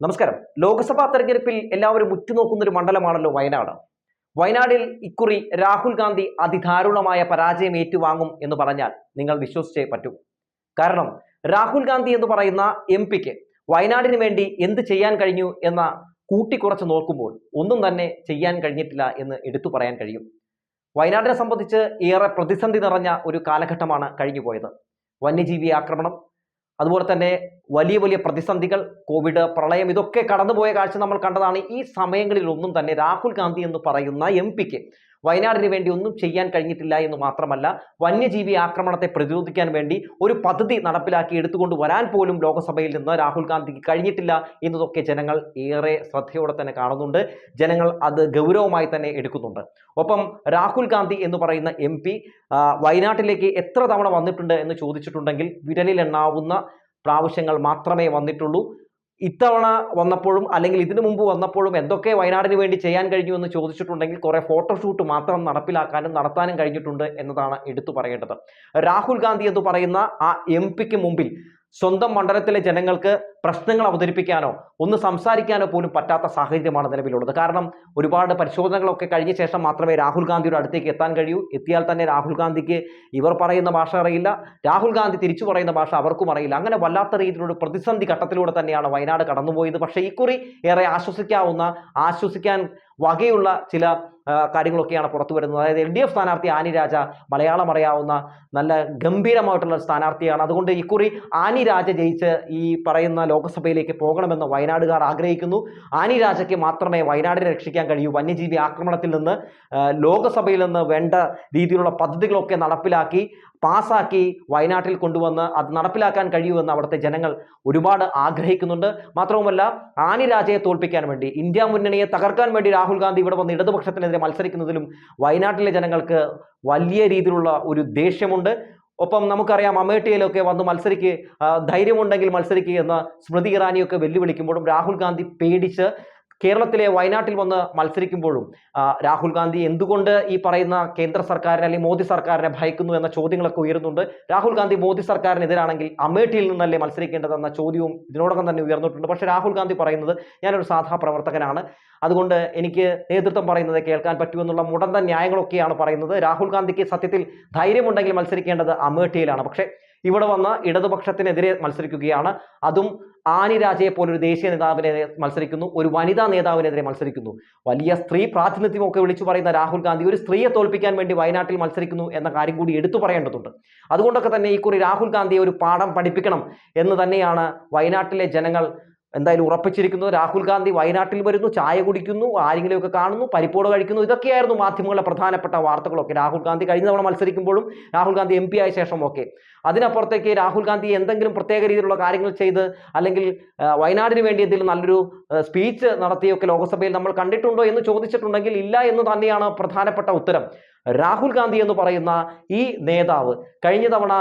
നമസ്കാരം. ലോക്സഭാ തെരഞ്ഞെടുപ്പിൽ എല്ലാവരും ഉറ്റുനോക്കുന്ന ഒരു മണ്ഡലമാണല്ലോ വയനാട്. വയനാടിൽ ഇക്കുറി രാഹുൽ ഗാന്ധി അതിദാരുണമായ പരാജയം ഏറ്റുവാങ്ങും എന്ന് പറഞ്ഞാൽ നിങ്ങൾ വിശ്വസിച്ചേ പറ്റൂ. കാരണം രാഹുൽ ഗാന്ധി എന്ന് പറയുന്ന എം പിക്ക് വയനാടിന് വേണ്ടി എന്ത് ചെയ്യാൻ കഴിഞ്ഞു എന്ന കൂട്ടിക്കുറച്ച് നോക്കുമ്പോൾ ഒന്നും തന്നെ ചെയ്യാൻ കഴിഞ്ഞിട്ടില്ല എന്ന് എടുത്തു പറയാൻ കഴിയും. വയനാടിനെ സംബന്ധിച്ച് ഏറെ പ്രതിസന്ധി നിറഞ്ഞ ഒരു കാലഘട്ടമാണ് കഴിഞ്ഞുപോയത്. വന്യജീവി ആക്രമണം അതുപോലെ തന്നെ വലിയ വലിയ പ്രതിസന്ധികൾ കോവിഡ് പ്രളയം ഇതൊക്കെ കടന്നുപോയ കാഴ്ച നമ്മൾ കണ്ടതാണ്. ഈ സമയങ്ങളിൽ ഒന്നും തന്നെ രാഹുൽ ഗാന്ധി എന്ന് പറയുന്ന എം പിക്ക് വയനാടിന് വേണ്ടി ഒന്നും ചെയ്യാൻ കഴിഞ്ഞിട്ടില്ല എന്ന് മാത്രമല്ല വന്യജീവി ആക്രമണത്തെ പ്രതിരോധിക്കാൻ വേണ്ടി ഒരു പദ്ധതി നടപ്പിലാക്കി എടുത്തുകൊണ്ട് വരാൻ പോലും ലോകസഭയിൽ നിന്ന് രാഹുൽ ഗാന്ധിക്ക് കഴിഞ്ഞിട്ടില്ല എന്നതൊക്കെ ജനങ്ങൾ ഏറെ ശ്രദ്ധയോടെ തന്നെ കാണുന്നുണ്ട്. ജനങ്ങൾ അത് ഗൗരവമായി തന്നെ എടുക്കുന്നുണ്ട്. ഒപ്പം രാഹുൽ ഗാന്ധി എന്ന് പറയുന്ന എം വയനാട്ടിലേക്ക് എത്ര തവണ വന്നിട്ടുണ്ട് എന്ന് ചോദിച്ചിട്ടുണ്ടെങ്കിൽ വിരലിലെണ്ണാവുന്ന പ്രാവശ്യങ്ങൾ മാത്രമേ വന്നിട്ടുള്ളൂ. ഇത്തവണ വന്നപ്പോഴും അല്ലെങ്കിൽ ഇതിനു മുമ്പ് വന്നപ്പോഴും എന്തൊക്കെ വയനാടിന് വേണ്ടി ചെയ്യാൻ കഴിഞ്ഞു എന്ന് ചോദിച്ചിട്ടുണ്ടെങ്കിൽ കുറെ ഫോട്ടോഷൂട്ട് മാത്രം നടപ്പിലാക്കാനും നടത്താനും കഴിഞ്ഞിട്ടുണ്ട് എന്നതാണ് എടുത്തു പറയേണ്ടത്. രാഹുൽ ഗാന്ധി എന്ന് പറയുന്ന ആ എം പിക്ക് മുമ്പിൽ സ്വന്തം മണ്ഡലത്തിലെ ജനങ്ങൾക്ക് പ്രശ്നങ്ങൾ അവതരിപ്പിക്കാനോ ഒന്ന് സംസാരിക്കാനോ പോലും പറ്റാത്ത സാഹചര്യമാണ് നിലവിലുള്ളത്. കാരണം ഒരുപാട് പരിശോധനകളൊക്കെ കഴിഞ്ഞ ശേഷം മാത്രമേ രാഹുൽ ഗാന്ധിയുടെ അടുത്തേക്ക് എത്താൻ കഴിയൂ. എത്തിയാൽ തന്നെ രാഹുൽ ഗാന്ധിക്ക് ഇവർ പറയുന്ന ഭാഷ അറിയില്ല. രാഹുൽ ഗാന്ധി തിരിച്ചു പറയുന്ന ഭാഷ അവർക്കും അറിയില്ല. അങ്ങനെ വല്ലാത്ത രീതിയിലുള്ള പ്രതിസന്ധി ഘട്ടത്തിലൂടെ തന്നെയാണ് വയനാട് കടന്നുപോയത്. പക്ഷേ ഇക്കുറി ഏറെ ആശ്വസിക്കാവുന്ന ആശ്വസിക്കാൻ വകയുള്ള ചില കാര്യങ്ങളൊക്കെയാണ് പുറത്തു വരുന്നത്. അതായത് എൽ ഡി എഫ് സ്ഥാനാർത്ഥി ആനി രാജ മലയാളം അറിയാവുന്ന നല്ല ഗംഭീരമായിട്ടുള്ള സ്ഥാനാർത്ഥിയാണ്. അതുകൊണ്ട് ഇക്കുറി ആനി രാജ ജയിച്ച് ഈ പറയുന്ന ലോക്സഭയിലേക്ക് പോകണമെന്ന് വയനാടുകാർ ആഗ്രഹിക്കുന്നു. ആനി രാജയ്ക്ക് മാത്രമേ വയനാടിനെ രക്ഷിക്കാൻ കഴിയൂ. വന്യജീവി ആക്രമണത്തിൽ നിന്ന് ലോകസഭയിൽ നിന്ന് വേണ്ട രീതിയിലുള്ള പദ്ധതികളൊക്കെ നടപ്പിലാക്കി പാസാക്കി വയനാട്ടിൽ കൊണ്ടുവന്ന് അത് നടപ്പിലാക്കാൻ കഴിയുമെന്ന് അവിടുത്തെ ജനങ്ങൾ ഒരുപാട് ആഗ്രഹിക്കുന്നുണ്ട്. മാത്രവുമല്ല ആനി രാജയെ തോൽപ്പിക്കാൻ വേണ്ടി ഇന്ത്യ മുന്നണിയെ തകർക്കാൻ വേണ്ടി രാഹുൽ ഗാന്ധി ഇവിടെ വന്ന് ഇടതുപക്ഷത്തിനെതിരെ മത്സരിക്കുന്നതിലും വയനാട്ടിലെ ജനങ്ങൾക്ക് വലിയ രീതിയിലുള്ള ഒരു ദേഷ്യമുണ്ട്. ഒപ്പം നമുക്കറിയാം അമേഠിയിലൊക്കെ വന്ന് മത്സരിക്കുക ധൈര്യമുണ്ടെങ്കിൽ മത്സരിക്കുക എന്ന് സ്മൃതി ഇറാനിയൊക്കെ വെല്ലുവിളിക്കുമ്പോഴും രാഹുൽ ഗാന്ധി പേടിച്ച് കേരളത്തിലെ വയനാട്ടിൽ വന്ന് മത്സരിക്കുമ്പോഴും രാഹുൽ ഗാന്ധി എന്തുകൊണ്ട് ഈ പറയുന്ന കേന്ദ്ര സർക്കാരിനെ അല്ലെങ്കിൽ മോദി സർക്കാരിനെ ഭയക്കുന്നു എന്ന ചോദ്യങ്ങളൊക്കെ ഉയരുന്നുണ്ട്. രാഹുൽ ഗാന്ധി മോദി സർക്കാരിനെതിരാണെങ്കിൽ അമേഠിയിൽ നിന്നല്ലേ മത്സരിക്കേണ്ടതെന്ന ചോദ്യവും ഇതിനോടകം തന്നെ ഉയർന്നിട്ടുണ്ട്. പക്ഷേ രാഹുൽ ഗാന്ധി പറയുന്നത് ഞാനൊരു സാധാ പ്രവർത്തകനാണ്. അതുകൊണ്ട് എനിക്ക് നേതൃത്വം പറയുന്നത് കേൾക്കാൻ പറ്റുമെന്നുള്ള മുടന്ത ന്യായങ്ങളൊക്കെയാണ് പറയുന്നത്. രാഹുൽ ഗാന്ധിക്ക് സത്യത്തിൽ ധൈര്യമുണ്ടെങ്കിൽ മത്സരിക്കേണ്ടത് അമേഠിയിലാണ്. പക്ഷേ ഇവിടെ വന്ന് ഇടതുപക്ഷത്തിനെതിരെ മത്സരിക്കുകയാണ്. അതും ആനി രാജയെ പോലൊരു ദേശീയ നേതാവിനെതിരെ മത്സരിക്കുന്നു. ഒരു വനിതാ നേതാവിനെതിരെ മത്സരിക്കുന്നു. വലിയ സ്ത്രീ പ്രാതിനിധ്യമൊക്കെ വിളിച്ചു പറയുന്ന രാഹുൽ ഗാന്ധി ഒരു സ്ത്രീയെ തോൽപ്പിക്കാൻ വേണ്ടി വയനാട്ടിൽ മത്സരിക്കുന്നു എന്ന കാര്യം കൂടി എടുത്തു പറയേണ്ടതുണ്ട്. അതുകൊണ്ടൊക്കെ തന്നെ ഈ കുറി രാഹുൽ ഗാന്ധിയെ ഒരു പാഠം പഠിപ്പിക്കണം എന്ന് തന്നെയാണ് വയനാട്ടിലെ ജനങ്ങൾ എന്തായാലും ഉറപ്പിച്ചിരിക്കുന്നത് രാഹുൽ ഗാന്ധി വയനാട്ടിൽ വരുന്നു ചായ കുടിക്കുന്നു ആരെങ്കിലുമൊക്കെ കാണുന്നു പരിപ്പോട് കഴിക്കുന്നു. ഇതൊക്കെയായിരുന്നു മാധ്യമങ്ങളുടെ പ്രധാനപ്പെട്ട വാർത്തകളൊക്കെ. രാഹുൽ ഗാന്ധി കഴിഞ്ഞ തവണ മത്സരിക്കുമ്പോഴും രാഹുൽ ഗാന്ധി എം പി ആയ ശേഷമൊക്കെ അതിനപ്പുറത്തേക്ക് രാഹുൽ ഗാന്ധി എന്തെങ്കിലും പ്രത്യേക രീതിയിലുള്ള കാര്യങ്ങൾ ചെയ്ത് അല്ലെങ്കിൽ വയനാടിന് വേണ്ടി എന്തെങ്കിലും നല്ലൊരു സ്പീച്ച് നടത്തിയൊക്കെ ലോക്സഭയിൽ നമ്മൾ കണ്ടിട്ടുണ്ടോ എന്ന് ചോദിച്ചിട്ടുണ്ടെങ്കിൽ ഇല്ല എന്ന് തന്നെയാണ് പ്രധാനപ്പെട്ട ഉത്തരം. രാഹുൽ ഗാന്ധി എന്ന് പറയുന്ന ഈ നേതാവ് കഴിഞ്ഞ തവണ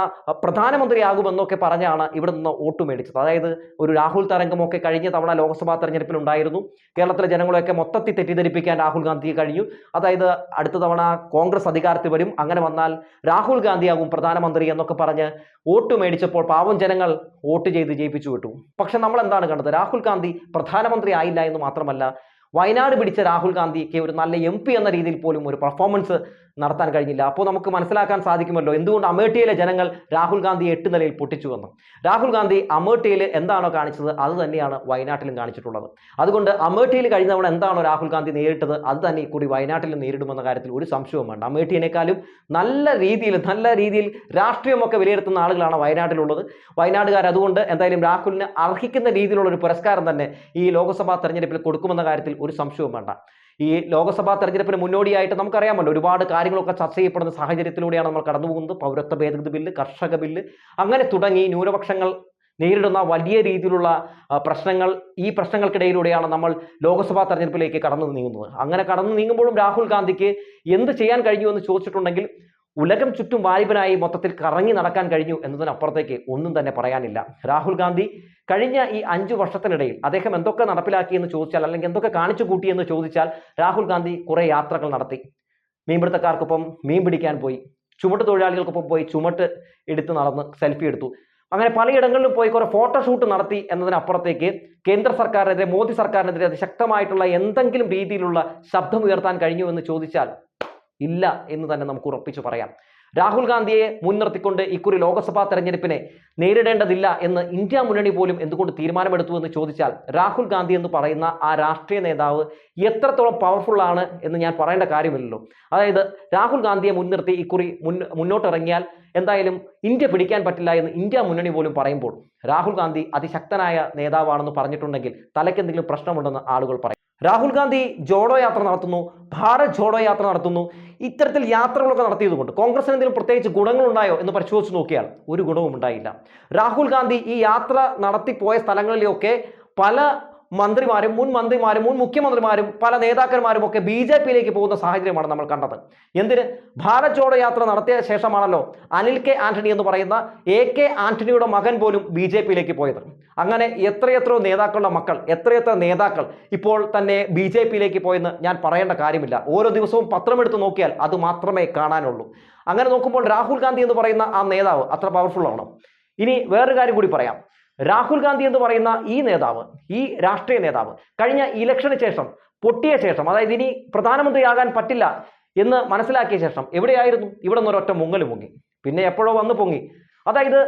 പ്രധാനമന്ത്രിയാകുമെന്നൊക്കെ പറഞ്ഞാണ് ഇവിടെ നിന്ന് വോട്ട് മേടിച്ചത്. അതായത് ഒരു രാഹുൽ തരംഗമൊക്കെ കഴിഞ്ഞ തവണ ലോക്സഭാ തെരഞ്ഞെടുപ്പിൽ ഉണ്ടായിരുന്നു. കേരളത്തിലെ ജനങ്ങളെയൊക്കെ മൊത്തത്തിൽ തെറ്റിദ്ധരിപ്പിക്കാൻ രാഹുൽ ഗാന്ധിക്ക് കഴിഞ്ഞു. അതായത് അടുത്ത തവണ കോൺഗ്രസ് അധികാരത്തിൽ വരും. അങ്ങനെ വന്നാൽ രാഹുൽ ഗാന്ധിയാകും പ്രധാനമന്ത്രി എന്നൊക്കെ പറഞ്ഞ് വോട്ട് മേടിച്ചപ്പോൾ പാവം ജനങ്ങൾ വോട്ട് ചെയ്ത് ജയിപ്പിച്ചു വിട്ടു. പക്ഷെ നമ്മൾ എന്താണ് കണ്ടത്? രാഹുൽ ഗാന്ധി പ്രധാനമന്ത്രി ആയില്ല എന്ന് മാത്രമല്ല വയനാട് പിടിച്ച രാഹുൽ ഗാന്ധിക്ക് ഒരു നല്ല എം എന്ന രീതിയിൽ പോലും ഒരു പെർഫോമൻസ് നടത്താൻ കഴിഞ്ഞില്ല. അപ്പോൾ നമുക്ക് മനസ്സിലാക്കാൻ സാധിക്കുമല്ലോ എന്തുകൊണ്ട് അമേഠിയിലെ ജനങ്ങൾ രാഹുൽ ഗാന്ധി എട്ട് നിലയിൽ പൊട്ടിച്ചു വന്നു. രാഹുൽ ഗാന്ധി അമേഠിയിൽ എന്താണോ കാണിച്ചത് അത് തന്നെയാണ് വയനാട്ടിലും കാണിച്ചിട്ടുള്ളത്. അതുകൊണ്ട് അമേഠിയിൽ കഴിഞ്ഞ തവണ എന്താണോ രാഹുൽ ഗാന്ധി നേരിട്ടത് അത് തന്നെ കൂടി വയനാട്ടിലും നേരിടുമെന്ന കാര്യത്തിൽ ഒരു സംശയവും വേണ്ട. അമേഠിയേക്കാളും നല്ല രീതിയിൽ നല്ല രീതിയിൽ രാഷ്ട്രീയമൊക്കെ വിലയിരുത്തുന്ന ആളുകളാണ് വയനാട്ടിലുള്ളത്. വയനാടുകാർ അതുകൊണ്ട് എന്തായാലും രാഹുലിന് അർഹിക്കുന്ന രീതിയിലുള്ള ഒരു പുരസ്കാരം തന്നെ ഈ ലോക്സഭാ തെരഞ്ഞെടുപ്പിൽ കൊടുക്കുമെന്ന കാര്യത്തിൽ ഒരു സംശയവും വേണ്ട. ഈ ലോക്സഭാ തെരഞ്ഞെടുപ്പിന് മുന്നോടിയായിട്ട് നമുക്കറിയാമല്ലോ ഒരുപാട് കാര്യങ്ങളൊക്കെ ചർച്ച ചെയ്യപ്പെടുന്ന സാഹചര്യത്തിലൂടെയാണ് നമ്മൾ കടന്നു പോകുന്നത്. പൗരത്വ ഭേദഗതി ബില്ല് കർഷക ബില്ല് അങ്ങനെ തുടങ്ങി ന്യൂനപക്ഷങ്ങൾ നേരിടുന്ന വലിയ രീതിയിലുള്ള പ്രശ്നങ്ങൾ ഈ പ്രശ്നങ്ങൾക്കിടയിലൂടെയാണ് നമ്മൾ ലോക്സഭാ തെരഞ്ഞെടുപ്പിലേക്ക് കടന്നു നീങ്ങുന്നത്. അങ്ങനെ കടന്നു നീങ്ങുമ്പോഴും രാഹുൽ ഗാന്ധിക്ക് എന്ത് ചെയ്യാൻ കഴിഞ്ഞു എന്ന് ചോദിച്ചിട്ടുണ്ടെങ്കിൽ ഉലകം ചുറ്റും വാലിബനായി മൊത്തത്തിൽ കറങ്ങി നടക്കാൻ കഴിഞ്ഞു എന്നതിനപ്പുറത്തേക്ക് ഒന്നും തന്നെ പറയാനില്ല. രാഹുൽ ഗാന്ധി കഴിഞ്ഞ ഈ അഞ്ചു വർഷത്തിനിടയിൽ അദ്ദേഹം എന്തൊക്കെ നടപ്പിലാക്കി എന്ന് ചോദിച്ചാൽ അല്ലെങ്കിൽ എന്തൊക്കെ കാണിച്ചു കൂട്ടി എന്ന് ചോദിച്ചാൽ രാഹുൽ ഗാന്ധി കുറെ യാത്രകൾ നടത്തി. മീൻപിടുത്തക്കാർക്കൊപ്പം മീൻ പിടിക്കാൻ പോയി. ചുമട്ട് തൊഴിലാളികൾക്കൊപ്പം പോയി ചുമട്ട് എടുത്ത് നടന്ന് സെൽഫി എടുത്തു. അങ്ങനെ പലയിടങ്ങളിലും പോയി കുറെ ഫോട്ടോഷൂട്ട് നടത്തി എന്നതിനപ്പുറത്തേക്ക് കേന്ദ്ര സർക്കാരിനെതിരെ മോദി സർക്കാരിനെതിരെ അതിശക്തമായിട്ടുള്ള എന്തെങ്കിലും രീതിയിലുള്ള ശബ്ദം ഉയർത്താൻ കഴിഞ്ഞു എന്ന് ചോദിച്ചാൽ ഇല്ല എന്ന് തന്നെ നമുക്ക് ഉറപ്പിച്ചു പറയാം. രാഹുൽ ഗാന്ധിയെ മുൻനിർത്തിക്കൊണ്ട് ഇക്കുറി ലോക്സഭാ തെരഞ്ഞെടുപ്പിനെ നേരിടേണ്ടതില്ല എന്ന് ഇന്ത്യ മുന്നണി പോലും എന്തുകൊണ്ട് തീരുമാനമെടുത്തു എന്ന് ചോദിച്ചാൽ രാഹുൽ ഗാന്ധി എന്ന് പറയുന്ന ആ രാഷ്ട്രീയ നേതാവ് എത്രത്തോളം പവർഫുൾ ആണ് എന്ന് ഞാൻ പറയേണ്ട കാര്യമില്ലല്ലോ. അതായത് രാഹുൽ ഗാന്ധിയെ മുൻനിർത്തി ഇക്കുറി മുൻ മുന്നോട്ടിറങ്ങിയാൽ എന്തായാലും ഇന്ത്യ പിടിക്കാൻ പറ്റില്ല എന്ന് ഇന്ത്യ മുന്നണി പോലും പറയുമ്പോൾ രാഹുൽ ഗാന്ധി അതിശക്തനായ നേതാവാണെന്ന് പറഞ്ഞിട്ടുണ്ടെങ്കിൽ തലയ്ക്ക് എന്തെങ്കിലും പ്രശ്നമുണ്ടെന്ന് ആളുകൾ പറയും. രാഹുൽ ഗാന്ധി ജോഡോ യാത്ര നടത്തുന്നു ഭാരത് ജോഡോ യാത്ര നടത്തുന്നു ഇത്തരത്തിൽ യാത്രകളൊക്കെ നടത്തിയതുകൊണ്ട് കോൺഗ്രസിന് എന്തെങ്കിലും പ്രത്യേകിച്ച് ഗുണങ്ങളുണ്ടായോ എന്ന് പരിശോധിച്ച് നോക്കിയാൽ ഒരു ഗുണവും ഉണ്ടായില്ല. രാഹുൽ ഗാന്ധി ഈ യാത്ര നടത്തിപ്പോയ സ്ഥലങ്ങളിലൊക്കെ പല മന്ത്രിമാരും മുൻ മന്ത്രിമാരും മുൻ മുഖ്യമന്ത്രിമാരും പല നേതാക്കന്മാരും ഒക്കെ ബി ജെ പിയിലേക്ക് പോകുന്ന സാഹചര്യമാണ് നമ്മൾ കണ്ടത്. എന്തിന്? ഭാരത് ജോഡോ യാത്ര നടത്തിയ ശേഷമാണല്ലോ അനിൽ കെ ആന്റണി എന്ന് പറയുന്ന എ കെ ആന്റണിയുടെ മകൻ പോലും ബി ജെ പിയിലേക്ക് പോയത്. അങ്ങനെ എത്രയെത്രയോ നേതാക്കളുടെ മക്കൾ എത്രയെത്ര നേതാക്കൾ ഇപ്പോൾ തന്നെ ബി ജെ പിയിലേക്ക് പോയെന്ന് ഞാൻ പറയേണ്ട കാര്യമില്ല. ഓരോ ദിവസവും പത്രമെടുത്ത് നോക്കിയാൽ അത് മാത്രമേ കാണാനുള്ളൂ. അങ്ങനെ നോക്കുമ്പോൾ രാഹുൽ ഗാന്ധി എന്ന് പറയുന്ന ആ നേതാവ് അത്ര പവർഫുൾ ആണോ. ഇനി വേറൊരു കാര്യം കൂടി പറയാം. രാഹുൽ ഗാന്ധി എന്ന് പറയുന്ന ഈ നേതാവ് ഈ രാഷ്ട്രീയ നേതാവ് കഴിഞ്ഞ ഇലക്ഷന് ശേഷം പൊട്ടിയ ശേഷം അതായത് ഇനി പ്രധാനമന്ത്രിയാകാൻ പറ്റില്ല എന്ന് മനസ്സിലാക്കിയ ശേഷം എവിടെയായിരുന്നു? ഇവിടെ നിന്ന് ഒരൊറ്റ മുങ്ങൽ പൊങ്ങി പിന്നെ എപ്പോഴോ വന്ന് പൊങ്ങി. അതായത്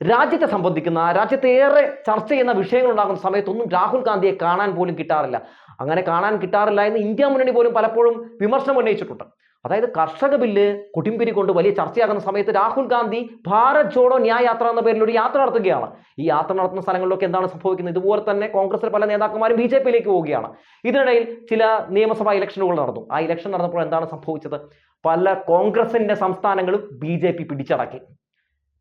രാജ്യത്തെ സംബന്ധിക്കുന്ന രാജ്യത്തെ ഏറെ ചർച്ച ചെയ്യുന്ന വിഷയങ്ങൾ ഉണ്ടാകുന്ന സമയത്തൊന്നും രാഹുൽ ഗാന്ധിയെ കാണാൻ പോലും കിട്ടാറില്ല. അങ്ങനെ കാണാൻ കിട്ടാറില്ല എന്ന് ഇന്ത്യ മുന്നണി പോലും പലപ്പോഴും വിമർശനം ഉന്നയിച്ചിട്ടുണ്ട്. അതായത് കർഷക ബില്ല് കുടിമ്പിരി കൊണ്ട് വലിയ ചർച്ചയാകുന്ന സമയത്ത് രാഹുൽ ഗാന്ധി ഭാരത് ജോഡോ ന്യായ യാത്ര എന്ന പേരിൽ ഒരു യാത്ര നടത്തുകയാണ്. ഈ യാത്ര നടത്തുന്ന സ്ഥലങ്ങളിലൊക്കെ എന്താണ് സംഭവിക്കുന്നത്? ഇതുപോലെ തന്നെ കോൺഗ്രസിലെ പല നേതാക്കന്മാരും ബി ജെ പിയിലേക്ക് പോവുകയാണ്. ഇതിനിടയിൽ ചില നിയമസഭാ ഇലക്ഷനുകൾ നടന്നു. ആ ഇലക്ഷൻ നടന്നപ്പോൾ എന്താണ് സംഭവിച്ചത്? പല കോൺഗ്രസിന്റെ സംസ്ഥാനങ്ങളും ബി ജെ പി പിടിച്ചടക്കി.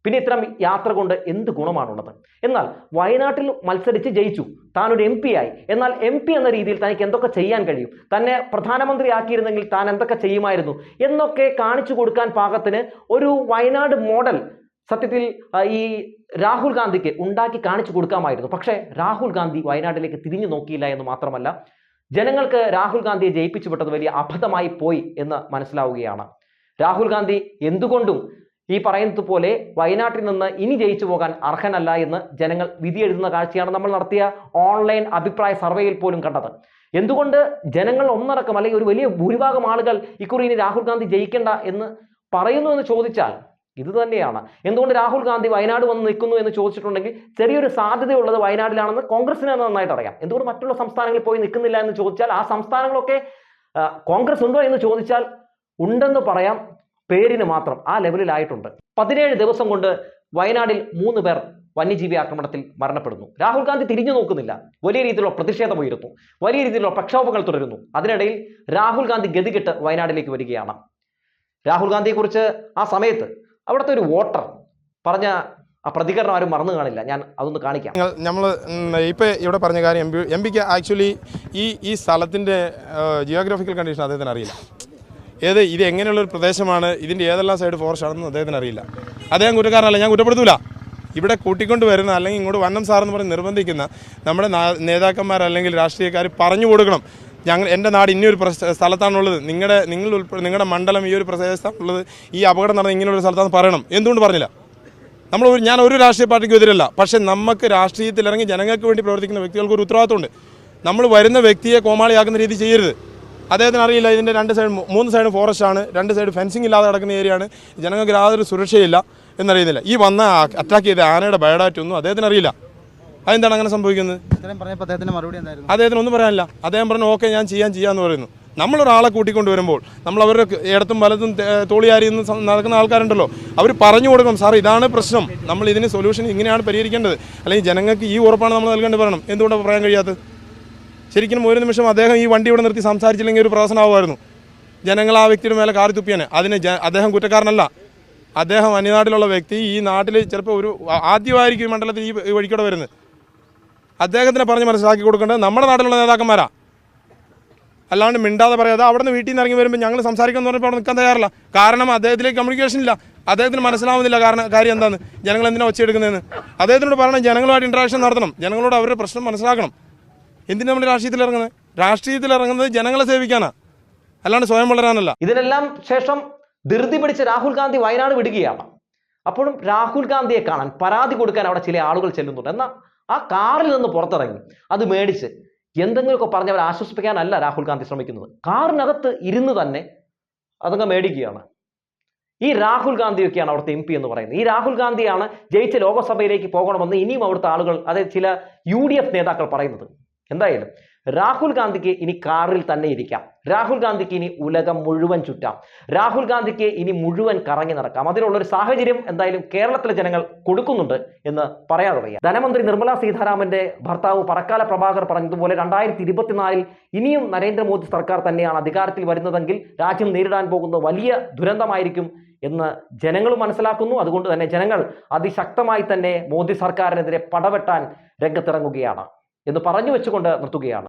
പിന്നെ ഇത്തരം യാത്ര കൊണ്ട് എന്ത് ഗുണമാണുള്ളത്? എന്നാൽ വയനാട്ടിൽ മത്സരിച്ച് ജയിച്ചു. താനൊരു എം പി ആയി. എന്നാൽ എം പി എന്ന രീതിയിൽ തനിക്ക് എന്തൊക്കെ ചെയ്യാൻ കഴിയും? തന്നെ പ്രധാനമന്ത്രി ആക്കിയിരുന്നെങ്കിൽ താൻ എന്തൊക്കെ ചെയ്യുമായിരുന്നു? എന്നൊക്കെ കാണിച്ചു കൊടുക്കാൻ പാകത്തിന് ഒരു വയനാട് മോഡൽ സത്യത്തിൽ ഈ രാഹുൽ ഗാന്ധിക്ക് ഉണ്ടാക്കി കാണിച്ചു കൊടുക്കാമായിരുന്നു. പക്ഷേ രാഹുൽ ഗാന്ധി വയനാട്ടിലേക്ക് തിരിഞ്ഞു നോക്കിയില്ല എന്ന് മാത്രമല്ല ജനങ്ങൾക്ക് രാഹുൽ ഗാന്ധിയെ ജയിപ്പിച്ചു വിട്ടത് വലിയ അബദ്ധമായി പോയി എന്ന് മനസ്സിലാവുകയാണ്. രാഹുൽ ഗാന്ധി എന്തുകൊണ്ടും ഈ പറയുന്നത് പോലെ വയനാട്ടിൽ നിന്ന് ഇനി ജയിച്ചു പോകാൻ അർഹനല്ല എന്ന് ജനങ്ങൾ വിധി എഴുതുന്ന കാഴ്ചയാണ് നമ്മൾ നടത്തിയ ഓൺലൈൻ അഭിപ്രായ സർവേയിൽ പോലും കണ്ടത്. എന്തുകൊണ്ട് ജനങ്ങൾ ഒന്നടക്കം അല്ലെങ്കിൽ ഒരു വലിയ ഭൂരിഭാഗം ആളുകൾ ഇക്കുറി ഇനി രാഹുൽ ഗാന്ധി ജയിക്കേണ്ട എന്ന് പറയുന്നു എന്ന് ചോദിച്ചാൽ ഇത് തന്നെയാണ്. എന്തുകൊണ്ട് രാഹുൽ ഗാന്ധി വയനാട് വന്ന് നിൽക്കുന്നു എന്ന് ചോദിച്ചിട്ടുണ്ടെങ്കിൽ ചെറിയൊരു സാധ്യതയുള്ളത് വയനാട്ടിലാണെന്ന് കോൺഗ്രസിന് നന്നായിട്ട് അറിയാം. എന്തുകൊണ്ട് മറ്റുള്ള സംസ്ഥാനങ്ങളിൽ പോയി നിൽക്കുന്നില്ല എന്ന് ചോദിച്ചാൽ ആ സംസ്ഥാനങ്ങളൊക്കെ കോൺഗ്രസ് ഉണ്ടോ എന്ന് ചോദിച്ചാൽ ഉണ്ടെന്ന് പറയാം. പേരിന് മാത്രം ആ ലെവലിലായിട്ടുണ്ട്. പതിനേഴ് ദിവസം കൊണ്ട് വയനാടിൽ മൂന്ന് പേർ വന്യജീവി ആക്രമണത്തിൽ മരണപ്പെടുന്നു. രാഹുൽ ഗാന്ധി തിരിഞ്ഞു നോക്കുന്നില്ല. വലിയ രീതിയിലുള്ള പ്രതിഷേധം ഉയരുന്നു. വലിയ രീതിയിലുള്ള പ്രക്ഷോഭങ്ങൾ തുടരുന്നു. അതിനിടയിൽ രാഹുൽ ഗാന്ധി ഗതികെട്ട് വയനാട്ടിലേക്ക് വരികയാണ്. രാഹുൽ ഗാന്ധിയെക്കുറിച്ച് ആ സമയത്ത് അവിടുത്തെ ഒരു വോട്ടർ പറഞ്ഞ ആ പ്രതികരണം ആരും മറന്നു കാണില്ല. ഞാൻ അതൊന്ന് കാണിക്കാം. നമ്മൾ ഇപ്പോൾ ഇവിടെ പറഞ്ഞ കാര്യം എം പി എം പിക്ക് ആക്ച്വലി ഈ ഈ സ്ഥലത്തിന്റെ ജിയോഗ്രഫിക്കൽ കണ്ടീഷൻ അദ്ദേഹത്തിന് അറിയില്ല. ഏത് ഇത് എങ്ങനെയുള്ളൊരു പ്രദേശമാണ്? ഇതിന്റെ ഏതെല്ലാം സൈഡ് ഫോറസ്റ്റ് ആണെന്ന് അദ്ദേഹത്തിന് അറിയില്ല. അദ്ദേഹം കുറ്റക്കാരനല്ല ഞാൻ കുറ്റപ്പെടുത്തൂല. ഇവിടെ കൂട്ടിക്കൊണ്ട് വരുന്ന അല്ലെങ്കിൽ ഇങ്ങോട്ട് വന്നം സാറെന്ന് പറഞ്ഞ് നിർബന്ധിക്കുന്ന നമ്മുടെ നേതാക്കന്മാർ അല്ലെങ്കിൽ രാഷ്ട്രീയക്കാർ പറഞ്ഞു കൊടുക്കണം. ഞങ്ങൾ എന്റെ നാട് ഇനിയൊരു സ്ഥലത്താണുള്ളത്. നിങ്ങളുടെ നിങ്ങൾ ഉൾപ്പെടെ നിങ്ങളുടെ മണ്ഡലം ഈ ഒരു പ്രദേശത്താണുള്ളത്. ഈ അപകടം നടന്ന ഇങ്ങനെയുള്ള സ്ഥലത്താണെന്ന് പറയണം. എന്തുകൊണ്ട് പറഞ്ഞില്ല? നമ്മൾ ഞാൻ ഒരു രാഷ്ട്രീയ പാർട്ടിക്കും എതിരല്ല. പക്ഷേ നമുക്ക് രാഷ്ട്രീയത്തിൽ ഇറങ്ങി ജനങ്ങൾക്ക് വേണ്ടി പ്രവർത്തിക്കുന്ന വ്യക്തികൾക്ക് ഒരു ഉത്തരവാദിത്തമുണ്ട് നമ്മൾ വരുന്ന വ്യക്തിയെ കോമാളിയാക്കുന്ന രീതി ചെയ്യരുത്. അദ്ദേഹത്തിന് അറിയില്ല ഇതിന്റെ രണ്ട് സൈഡ് മൂന്ന് സൈഡ് ഫോറസ്റ്റ് ആണ് രണ്ട് സൈഡ് ഫെൻസിങ് ഇല്ലാതെ കിടക്കുന്ന ഏരിയയാണ് ജനങ്ങൾക്ക് യാതൊരു സുരക്ഷയില്ല എന്നറിയുന്നില്ല. ഈ വന്ന അറ്റാക്ക് ചെയ്ത ആനയുടെ ബയോഡാറ്റ ഒന്നും അദ്ദേഹത്തിന് അറിയില്ല. അതെന്താണ് അങ്ങനെ സംഭവിക്കുന്നത്? അദ്ദേഹത്തിന് ഒന്നും പറയാനില്ല. അദ്ദേഹം പറഞ്ഞു ഓക്കെ ഞാൻ ചെയ്യാൻ ചെയ്യാന്ന് പറയുന്നു. നമ്മളൊരാളെ കൂട്ടിക്കൊണ്ട് വരുമ്പോൾ നമ്മൾ അവരുടെ ഇടത്തും വലത്തും തോളിയാരിന്ന് നടക്കുന്ന ആൾക്കാരുണ്ടല്ലോ. അവർ പറഞ്ഞു കൊടുക്കണം സാർ ഇതാണ് പ്രശ്നം. നമ്മൾ ഇതിന് സൊല്യൂഷൻ ഇങ്ങനെയാണ് പരിഹരിക്കേണ്ടത്. അല്ലെങ്കിൽ ജനങ്ങൾക്ക് ഈ ഉറപ്പാണ് നമ്മൾ നൽകേണ്ടത് പറയണം. എന്തുകൊണ്ടാണ് പറയാൻ കഴിയാത്തത്? ശരിക്കും ഒരു നിമിഷം അദ്ദേഹം ഈ വണ്ടി ഇവിടെ നിർത്തി സംസാരിച്ചില്ലെങ്കിൽ ഒരു പ്രശ്നമാവുമായിരുന്നു ജനങ്ങൾ ആ വ്യക്തിയുടെ മേലെ കാറി തുപ്പിയാണ്. അതിന് അദ്ദേഹം കുറ്റക്കാരനല്ല. അദ്ദേഹം അന്യനാട്ടിലുള്ള വ്യക്തി ഈ നാട്ടിൽ ചിലപ്പോൾ ഒരു ആദ്യമായിരിക്കും ഈ മണ്ഡലത്തിൽ ഈ വഴിക്കൂടെ വരുന്നത്. അദ്ദേഹത്തിനെ പറഞ്ഞ് മനസ്സിലാക്കി കൊടുക്കേണ്ടത് നമ്മുടെ നാട്ടിലുള്ള നേതാക്കന്മാരാ. അല്ലാണ്ട് മിണ്ടാതെ പറയാതെ അവിടെ നിന്ന് വീട്ടിൽ നിന്ന് ഇറങ്ങി വരുമ്പോൾ ഞങ്ങൾ സംസാരിക്കാൻ പറഞ്ഞപ്പോൾ അവിടെ നിൽക്കാൻ തയ്യാറില്ല. കാരണം അദ്ദേഹത്തിലേക്ക് കമ്മ്യൂണിക്കേഷൻ ഇല്ല. അദ്ദേഹത്തിന് മനസ്സിലാവുന്നില്ല കാരണം കാര്യം എന്താണ് ജനങ്ങൾ എന്തിനാണ് ഒച്ചയെടുക്കുന്നതെന്ന്. അദ്ദേഹത്തിനോട് പറയണം ജനങ്ങളുമായിട്ട് ഇൻട്രാക്ഷൻ നടത്തണം. ജനങ്ങളോട് അവരുടെ പ്രശ്നം മനസ്സിലാക്കണം. എന്തിനാണ് നമ്മൾ രാഷ്ട്രീയത്തിൽ ഇറങ്ങുന്നത് രാഷ്ട്രീയത്തിൽ ഇറങ്ങുന്നത് ജനങ്ങളെ സേവിക്കാനാ. അല്ലാണ്ട് സ്വയം വളരാനല്ല. ഇതിനെല്ലാം ശേഷം ധൃതി പിടിച്ച് രാഹുൽ ഗാന്ധി വയനാട് വിടുകയാണ്. അപ്പോഴും രാഹുൽ ഗാന്ധിയെ കാണാൻ പരാതി കൊടുക്കാൻ അവിടെ ചില ആളുകൾ ചെല്ലുന്നുണ്ട്. എന്നാൽ ആ കാറിൽ നിന്ന് പുറത്തിറങ്ങി. അത് മേടിച്ച് എന്തെങ്കിലുമൊക്കെ പറഞ്ഞ് അവരെ ആശ്വസിപ്പിക്കാനല്ല രാഹുൽ ഗാന്ധി ശ്രമിക്കുന്നത്. കാറിനകത്ത് ഇരുന്ന് തന്നെ അതങ്ങ് മേടിക്കുകയാണ്. ഈ രാഹുൽ ഗാന്ധിയൊക്കെയാണ് അവിടുത്തെ എം പി എന്ന് പറയുന്നത്. ഈ രാഹുൽ ഗാന്ധിയാണ് ജയിച്ച ലോകസഭയിലേക്ക് പോകണമെന്ന് ഇനിയും അവിടുത്തെ ആളുകൾ അതായത് ചില യു നേതാക്കൾ പറയുന്നത്. എന്തായാലും രാഹുൽ ഗാന്ധിക്ക് ഇനി കാറിൽ തന്നെ ഇരിക്കാം. രാഹുൽ ഗാന്ധിക്ക് ഇനി ഉലകം മുഴുവൻ ചുറ്റാം. രാഹുൽ ഗാന്ധിക്ക് ഇനി മുഴുവൻ കറങ്ങി നടക്കാം. അതിനുള്ള ഒരു സാഹചര്യം എന്തായാലും കേരളത്തിലെ ജനങ്ങൾ കൊടുക്കുന്നുണ്ട് എന്ന് പറയാൻ തുടങ്ങിയ ധനമന്ത്രി നിർമ്മല സീതാരാമന്റെ ഭർത്താവ് പറക്കാല പ്രഭാകർ പറഞ്ഞതുപോലെ രണ്ടായിരത്തി ഇരുപത്തിനാലിൽ ഇനിയും നരേന്ദ്രമോദി സർക്കാർ തന്നെയാണ് അധികാരത്തിൽ വരുന്നതെങ്കിൽ രാജ്യം നേരിടാൻ പോകുന്ന വലിയ ദുരന്തമായിരിക്കും എന്ന് ജനങ്ങൾ മനസ്സിലാക്കുന്നു. അതുകൊണ്ട് തന്നെ ജനങ്ങൾ അതിശക്തമായി തന്നെ മോദി സർക്കാരിനെതിരെ പടവെട്ടാൻ രംഗത്തിറങ്ങുകയാണ്. എന്ന് പറഞ്ഞു വെച്ചുകൊണ്ട് നിർത്തുകയാണ്.